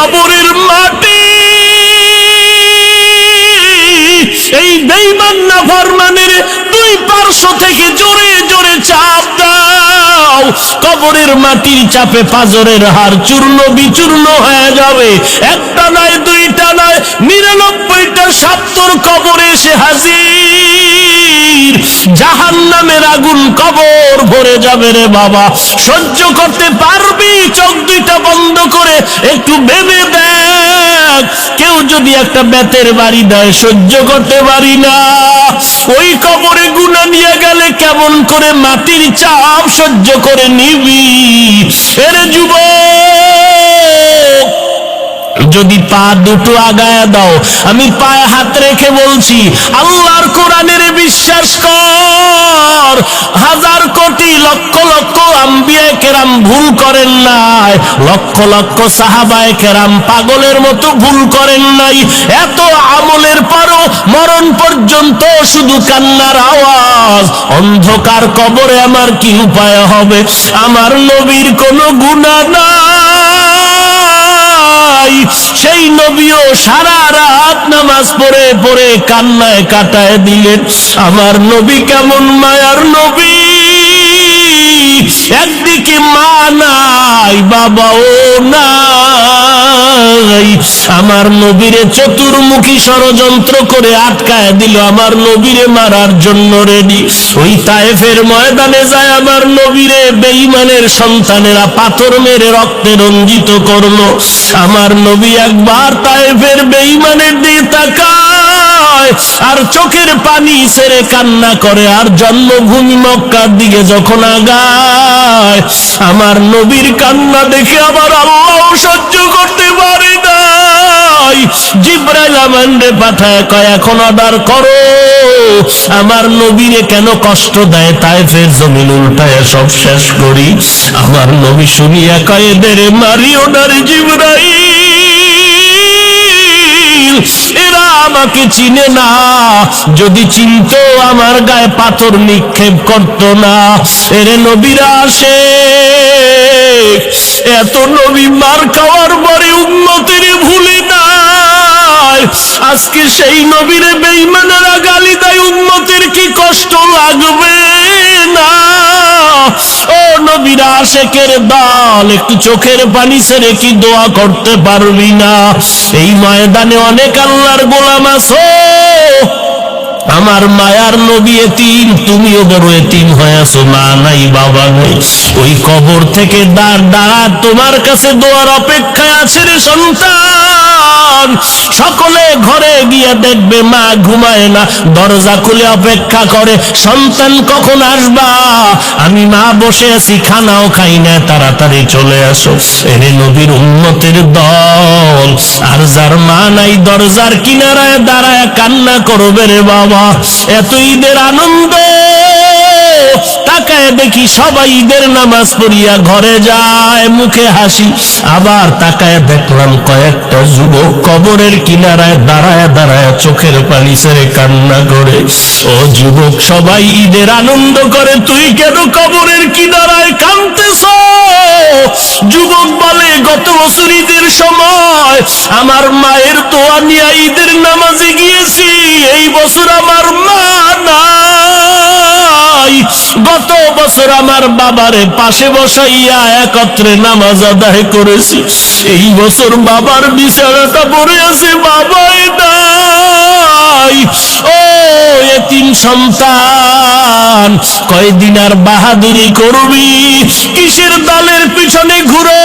কবরের মাটি। এই বেইমান না ফরমানের দুই পার্শ্ব থেকে জোরে জোরে চাপ দাও। কবরের মাটির চাপে পাজরের হার চূর্ণ বিচূর্ণ হয়ে যাবে। একটা নয়, দুইটা নয়, নিরানব্বইটা সাত্তর কবরে এসে হাজির। জাহান নামের আগুন কবর ভরে যাবে রে বাবা। সহ্য করতে পারবি চোখ দুইটা বন্ধ করে একটু ভেবে দেখ। কেউ যদি একটা বেতের বাড়ি দেয়, সহ্য করতে পারি না। ওই কবরে গুণা নিয়ে গেলে কেমন করে মাটির চাপ সহ্য করে নিবি? এর যুবক যদি পা দুটো আগায় দাও, আমি পায়ে হাত রেখে বলছি, আল্লাহর কোরআনের বিশ্বাস কর। হাজার কোটি লক্ষ লক্ষ আম্বিয়ায় কেরাম ভুল করেন নাই, লক্ষ লক্ষ সাহাবায় কেরাম পাগলের মতো ভুল করেন নাই। এত আমলের পরও মরণ পর্যন্ত শুধু কান্নার আওয়াজ। অন্ধকার কবরে আমার কি উপায় হবে? আমার নবীর কোনো গুণা নাই। সেই নবীও সারা রাত নামাজ পড়ে পড়ে কান্নায় কাটায় দিলেন। আমার নবী কেমন মায়ার নবী? একদিকে মা নাই, বাবাও নাই। আমার নবীরে চতুর্মুখী ষড়যন্ত্র করে আটকায় দিল, আমার নবীরে মারার জন্য রেডি ওই তায়েফের ময়দানে যায় আমার নবীরে, বেঈমানের সন্তানেরা পাথর মেরে রক্তে রঞ্জিত করল। আমার নবী একবার তায়েফের বেঈমানের দিয়ে তাকায়। আর চোখের পানি ছেড়ে কান্না করে, আর জন্মভূমি মক্কার দিকে যখন আগায়, আমার নবীর কান্না দেখে আবার আল্লাহ সহ্য করতে পারে নাই। জিব্রাইল আমান্ডে পাঠায়, কয়, এখন অর্ডার করো। আমার নবীরে কেন কষ্ট দেয়? তাই ফের জমিন উল্টায় সব শেষ করি। আমার নবী শুনিয়া কয়, এদের মারি জিব্রাইল। আমাকে চিনে না। যদি চিনত আমার গায়ে পাথর নিক্ষেপ করত না। এরে নবীরা আসে এত নবী মার খাওয়ার পরে উন্নতির ভুলে নাই। আজকে সেই নবীরে বেইমানেরা গালি দেয় উন্নতির কি কষ্ট লাগবে না? ও নবীরা আশেকের দল একটু চোখের পানি ছেড়ে কি দোয়া করতে পারবি না? এই ময়দানে অনেক আল্লাহর গোলাম আছো। আমার মায়ার নবী এতিম, তুমিও বড় এতিম হয়ে আছো। মা নাই, বাবা নেই। ওই কবর থেকে দাঁড় দাঁড়া তোমার কাছে দোয়ার অপেক্ষায় আছে রে সন্তান। সকলে ঘরে গিয়ে দেখবে, মা ঘুমায় না। দরজা খুলে অপেক্ষা করে, সন্তান কখন আসবা? আমি মা বসে আছি, খানাও খাই না, তাড়াতাড়ি চলে আসো। এরে নবীর উন্নতের দল। আর যার মা নাই, দরজার কিনারায় দাঁড়ায় কান্না করবে রে বাবা। এত ঈদের আনন্দ। তাকায় দেখি সবাই ঈদের নামাজ পড়িয়া ঘরে যায়, মুখে হাসি। আবার তাকায় দেখলাম কয়েকটা যুবক কবরের কিনারায় দাঁড়ায় দাঁড়ায় চোখের পানি ছেড়ে কান্না করে। ও যুবক, সবাই ঈদের আনন্দ করে, তুই কেন কবরের কিনারায় বলে গত বছর ঈদের সময় আমার মায়ের দোয়া নিয়ে ঈদের নামাজে গিয়েছি। এই বছর আমার মা নাই। গত বছর আমার বাবারে পাশে বসাইয়া একত্রে নামাজ আদায় করেছি। এই বছর বাবার বিছানাটা পড়ে আছে, বাবাই নাই। ও এতিম সন্তান। কয়দিন আর বাহাদুরি করবি? কিসের দলের পিছনে ঘুরো?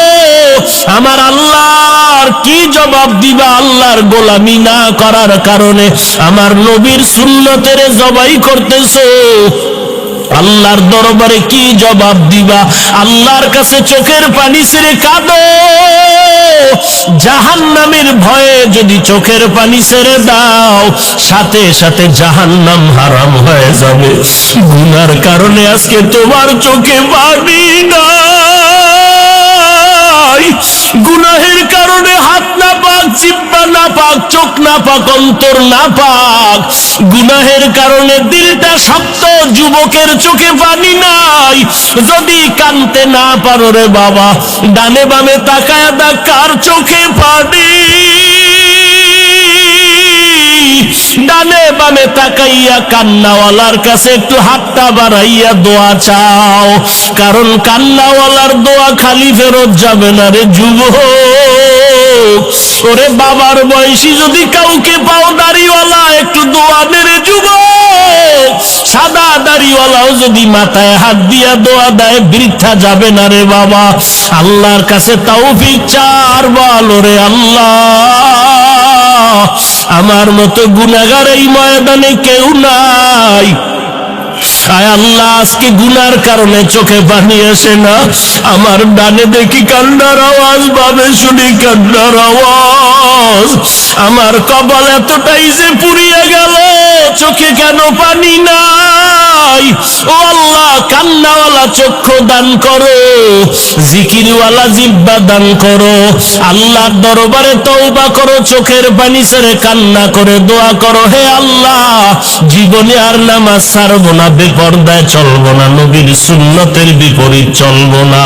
আমার আল্লাহর কি জবাব দিবা আল্লাহর গোলামি না করার কারণে? আমার নবীর সুন্নতের জবাই করতেছো। আল্লাহর দরবারে কি জবাব দিবা? আল্লাহর কাছে চোখের পানি ছেড়ে কাঁদো। জাহান নামের ভয়ে যদি চোখের পানি ছেড়ে দাও, সাথে সাথে জাহান নাম হারাম হয়ে যাবে। গুনার কারণে আজকে তোমার চোখে পানি নাই। গুনাহের কারণে না জিব্বা না পাক চোখ না পাক অন্তর না পাক গুনাহের কারণে দিলটা শক্ত, যুবকের চোখে পানি নাই। যদি কানতে না পারো রে বাবা, ডানে বামে তাকায় কার চোখে পানি। ডানে বামে তাকাইয়া কান্নাওয়ালার কাছে একটু হাতটা বাড়াইয়া দোয়া চাও। কারণ কান্নাওয়ালার দোয়া খালি ফেরত যাবে না রে যুব ওরে বাবার বয়সী যদি কাউকে পাও দাড়িওয়ালা, একটু দোয়া দে যুব সাদা দাড়িওয়ালাও যদি মাথায় হাত দিয়া দোয়া দেয় বৃদ্ধা যাবে না রে বাবা। আল্লাহর কাছে তৌফিক চার বল রে আল্লাহ। আমার মতো গুনাগার এই ময়দানে কেউ নাই। আয় আল্লাহ, আজকে গুনার কারণে চোখে পানি আসে না। আমার ডানে দেখি কান্নার আওয়াজ বাবে শুনি কান্নার আওয়াজ। আমার কপাল এতটাই যে পুড়িয়ে গেল, চোখে কেন পানি নাই ও আল্লাহ, কান্নাওয়ালা চক্ষু দান করো। জিকিরওয়ালা জিব্বা দান করো। আল্লাহর দরবারে তওবা করো, চোখের পানি ছেড়ে কান্না করে দোয়া করো। হে আল্লাহ, জীবনে আর নামাজ ছাড়বো না, বেপর্দায় চলবো না, নবীর সুন্নতের বিপরীত চলবো না।